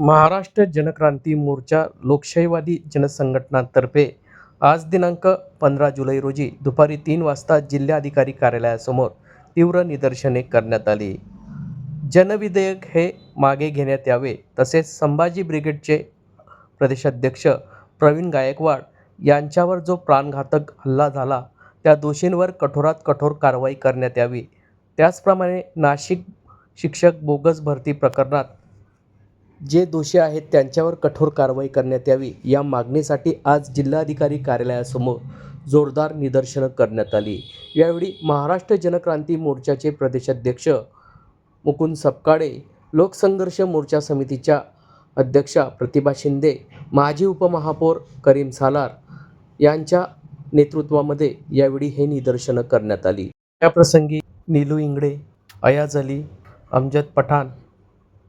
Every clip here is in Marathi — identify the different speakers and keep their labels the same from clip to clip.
Speaker 1: महाराष्ट्र जनक्रांती मोर्चा लोकशाहीवादी जनसंघटनातर्फे आज दिनांक पंधरा जुलै रोजी दुपारी तीन वाजता जिल्हाधिकारी कार्यालयासमोर तीव्र निदर्शने करण्यात आली. जनविधेयक हे मागे घेण्यात यावे तसेच संभाजी ब्रिगेडचे प्रदेशाध्यक्ष प्रवीण गायकवाड यांच्यावर जो प्राणघातक हल्ला झाला त्या दोषींवर कठोरात कठोर कारवाई करण्यात यावी. त्याचप्रमाणे नाशिक शिक्षक बोगस भरती प्रकरणात जे दोषी आहेत त्यांच्यावर कठोर कारवाई करण्यात यावी या मागणीसाठी आज जिल्हाधिकारी कार्यालयासमोर जोरदार निदर्शनं करण्यात आली. यावेळी महाराष्ट्र जनक्रांती मोर्चाचे प्रदेशाध्यक्ष मुकुंद सपकाळे लोकसंघर्ष मोर्चा समितीच्या अध्यक्षा प्रतिभा शिंदे माजी उपमहापौर करीम सालार यांच्या नेतृत्वामध्ये यावेळी हे निदर्शनं करण्यात आली. याप्रसंगी नीलू इंगडे अयाज अली अमजद पठाण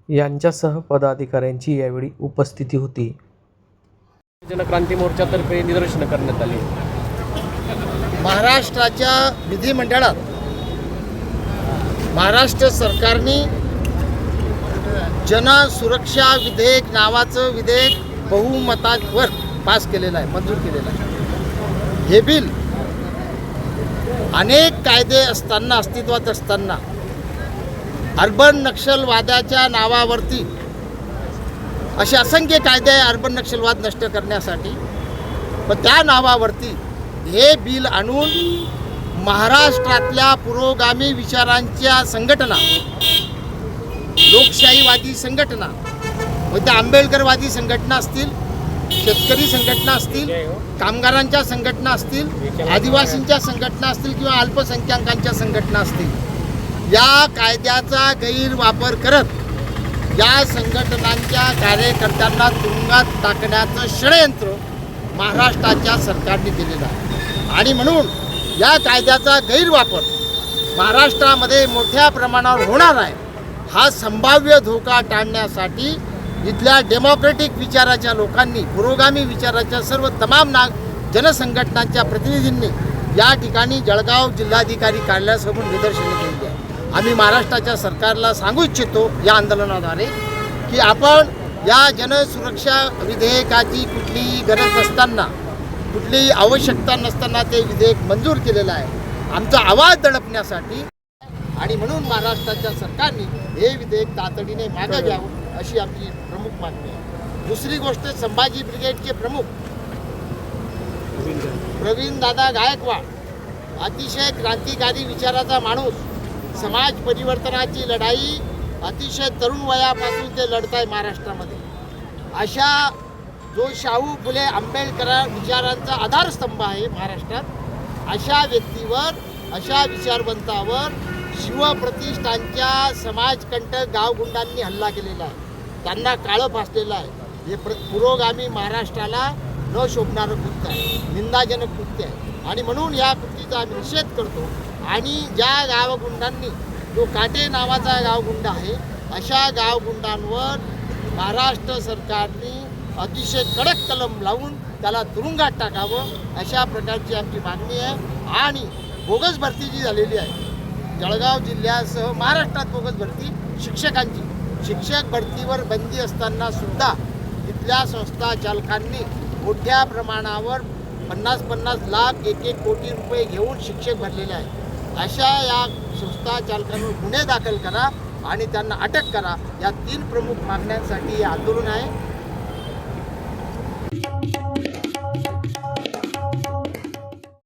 Speaker 1: यांच्यासह पदाधिकाऱ्यांची यावेळी उपस्थिती होती. जनक्रांती मोर्चातर्फे निदर्शनं करण्यात आली.
Speaker 2: महाराष्ट्राच्या विधिमंडळात महाराष्ट्र सरकारने जन सुरक्षा विधेयक नावाचं विधेयक बहुमतावर पास केलेलं आहे मंजूर केलेलं आहे. हे बिल अनेक कायदे असताना अस्तित्वात असताना अर्बन नक्षलवादाच्या नावावरती असे असंख्य कायदे आहे अर्बन नक्षलवाद नष्ट करण्यासाठी पण त्या नावावरती हे बिल आणून महाराष्ट्रातल्या पुरोगामी विचारांच्या संघटना लोकशाहीवादी संघटना मग त्या आंबेडकरवादी संघटना असतील शेतकरी संघटना असतील कामगारांच्या संघटना असतील आदिवासींच्या संघटना असतील किंवा अल्पसंख्याकांच्या संघटना असतील या कायद्याचा गैरवापर करत या संघटनांच्या कार्यकर्त्यांना तुरुंगात टाकण्याचं षडयंत्र महाराष्ट्राच्या सरकारने दिलेलं आहे. आणि म्हणून या कायद्याचा गैरवापर महाराष्ट्रामध्ये मोठ्या प्रमाणावर होणार आहे हा संभाव्य धोका टाळण्यासाठी इथल्या डेमोक्रेटिक विचाराच्या लोकांनी पुरोगामी विचाराच्या सर्व तमाम ना जनसंघटनांच्या प्रतिनिधींनी या ठिकाणी जळगाव जिल्हाधिकारी कार्यालयासमोर निदर्शन केली आहे आम्ही महाराष्ट्राच्या सरकारला सांगू इच्छितो या आंदोलनाद्वारे की आपण या जनसुरक्षा विधेयकाची कुठलीही गरज नसताना कुठलीही आवश्यकता नसताना ते विधेयक मंजूर केलेलं आहे. आमचा आवाज दडपण्यासाठी आणि म्हणून महाराष्ट्राच्या सरकारने हे विधेयक तातडीने मागं घ्यावं अशी आमची प्रमुख मागणी आहे. दुसरी गोष्ट संभाजी ब्रिगेडचे प्रमुख प्रवीण दादा गायकवाड अतिशय क्रांतिकारी विचाराचा माणूस समाज परिवर्तनाची लढाई अतिशय तरुण वयापासून ते लढत आहे महाराष्ट्रामध्ये. अशा जो शाहू फुले आंबेडकर विचारांचा आधारस्तंभ आहे महाराष्ट्रात अशा व्यक्तीवर अशा विचारवंतावर शिवप्रतिष्ठानच्या समाजकंटक गावगुंडांनी हल्ला केलेला आहे. त्यांना काळं फासलेलं आहे. हे प्र पुरोगामी महाराष्ट्राला न शोभणारं कृत्य आहे. निंदाजनक कृत्य आहे. आणि म्हणून या कृतीचा आम्ही निषेध करतो. आणि ज्या गावगुंडांनी जो काटे नावाचा गावगुंड आहे अशा गावगुंडांवर महाराष्ट्र सरकारने अतिशय कडक कलम लावून त्याला तुरुंगात टाकावं अशा प्रकारची आमची मागणी आहे. आणि बोगस भरती जी झालेली आहे जळगाव जिल्ह्यासह महाराष्ट्रात बोगस भरती शिक्षकांची. शिक्षक भरतीवर बंदी असताना सुद्धा तिथल्या संस्था चालकांनी मोठ्या प्रमाणावर पन्नास पन्नास लाख एक एक कोटी रुपये घेऊन शिक्षक भरलेले आहेत. अशा या संस्था चालकांवर गुन्हे दाखल करा आणि त्यांना अटक करा. या तीन प्रमुख मागण्यांसाठी हे आंदोलन आहे.